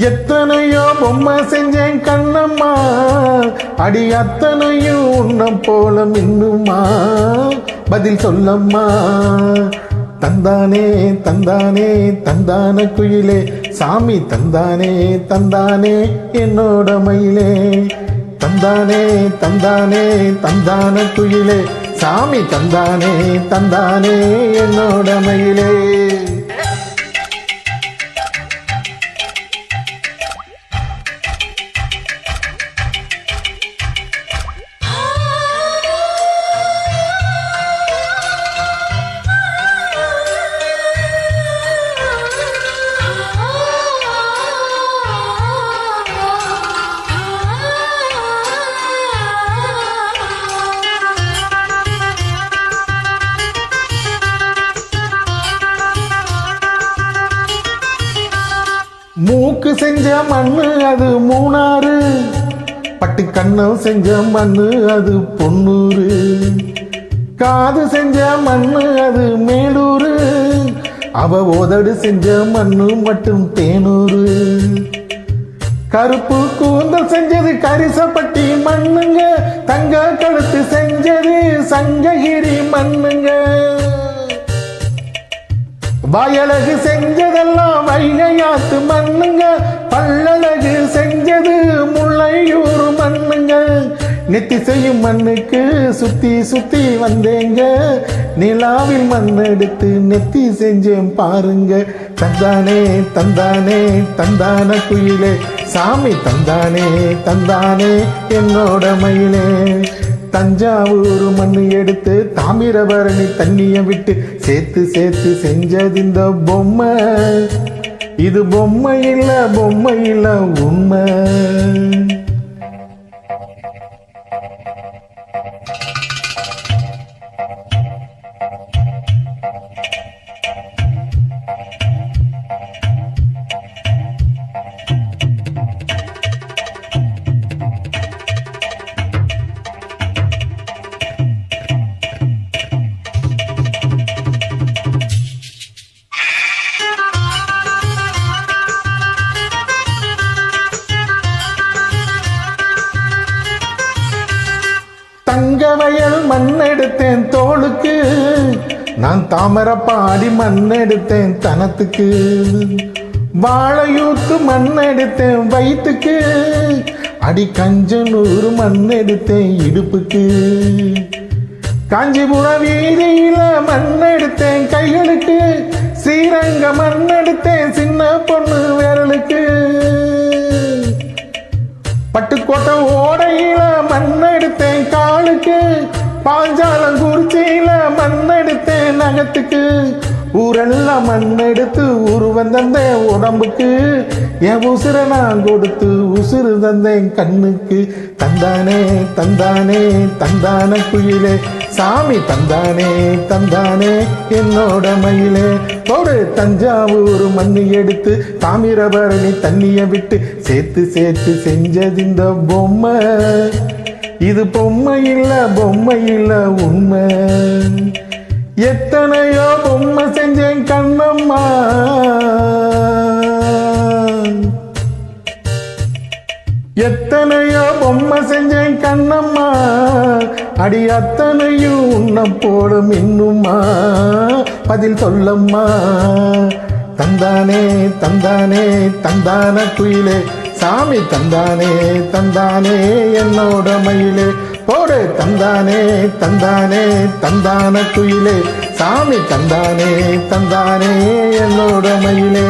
எத்தனையோ பொம்மை செஞ்சேன் கண்ணம்மா. அடி அத்தனையும் உன்னம் போல மின்னுமா? பதில் சொல்லம்மா. தந்தானே தந்தானே தந்தான குயிலே. சாமி தந்தானே தந்தானே என்னோட மயிலே. தந்தானே தந்தானே தந்தான குயிலே. சாமி தந்தானே தந்தானே என்னோட மயிலே. மூக்கு செஞ்ச மண்ணு அது மூணாறு. பட்டு கண்ணம் செஞ்ச மண்ணு அது பொன்னூறு. காது செஞ்ச மண்ணு அது மேலூரு அவ உதடு செஞ்ச மண்ணு மட்டும் தேனூரு கருப்பு கூந்தல் செஞ்சது கரிசப்பட்டி மண்ணுங்க. தங்க கழுத்து செஞ்சது சங்ககிரி மண்ணுங்க. வயலகு செஞ்சதெல்லாம் வைகையாத்து மண்ணுங்க பல்லழகு செஞ்சது முல்லையூர் மண்ணுங்க. நெத்தி செய்யும் மண்ணுக்கு சுத்தி சுத்தி வந்தேங்க. நிலாவில் மண் எடுத்து நெத்தி செஞ்சேன் பாருங்க. தந்தானே தந்தானே தந்தான குயிலே. சாமி தந்தானே தந்தானே என்னோட மயிலே. தஞ்சாவூர் மண்ணு எடுத்து தாமிரபரணி தண்ணிய விட்டு சேர்த்து சேர்த்து செஞ்சது இந்த பொம்மை. இது பொம்மை இல்ல பொம்மை இல்ல உண்மை. வயல் மண்ணெடுத்தேன் தோளுக்கு. நான் தாமரப்பாடி மண்ணெடுத்தேன் தனத்துக்கு. வாழையூத்து மண்ணெடுத்தேன் வயிற்றுக்கு அடி கஞ்சனூர் மண் எடுத்தேன் இடுப்புக்கு. காஞ்சிபுரம் வீதியில மண்ணெடுத்தேன் கைகளுக்கு. ஸ்ரீரங்க மண் எடுத்தேன் சின்ன பொண்ணு விரலுக்கு. பட்டுக்கோட்டை பாஞ்சாலம் குறிச்சியில மண் எடுத்தேன் நகத்துக்கு. ஊரெல்லாம் மண்ணெடுத்து ஊரு உருவம் தந்தேன் உடம்புக்கு. என் உசுர நான் கொடுத்து உசுறு தந்தேன் கண்ணுக்கு. தந்தானே தந்தானே தந்தான குயிலே. சாமி தந்தானே தந்தானே என்னோட மயிலே. ஒரு தஞ்சாவூர் மண்ணு எடுத்து தாமிரபரணி தண்ணியை விட்டு சேர்த்து சேர்த்து செஞ்சது இந்த பொம்மை. இது பொம்மை இல்ல பொம்மை இல்ல உண்மை. எத்தனையோ பொம்மை செஞ்சேன் கண்ணம்மா. எத்தனையோ பொம்மை செஞ்சேன் கண்ணம்மா. அடி அத்தனையும் உன்ன போடும் இன்னும்மா பதில் சொல்லம்மா. தந்தானே தந்தானே தந்தான குயிலே. சாமி தந்தானே தந்தானே என்னோட மயிலே. போடு தந்தானே தந்தானே தந்தான குயிலே. சாமி தந்தானே தந்தானே என்னோட மயிலே.